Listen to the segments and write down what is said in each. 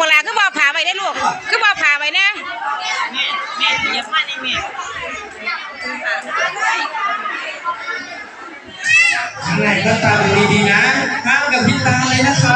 บลาณก็บอกผ่าไว้ได้ลูกก็บอกผ่าไว้นะแม่อย่าพลาในแม่ข้างในก็ตามดีๆนะห้ามกับพี่ตาเลยนะครับ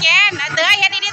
เจนเตยเฮ็นดี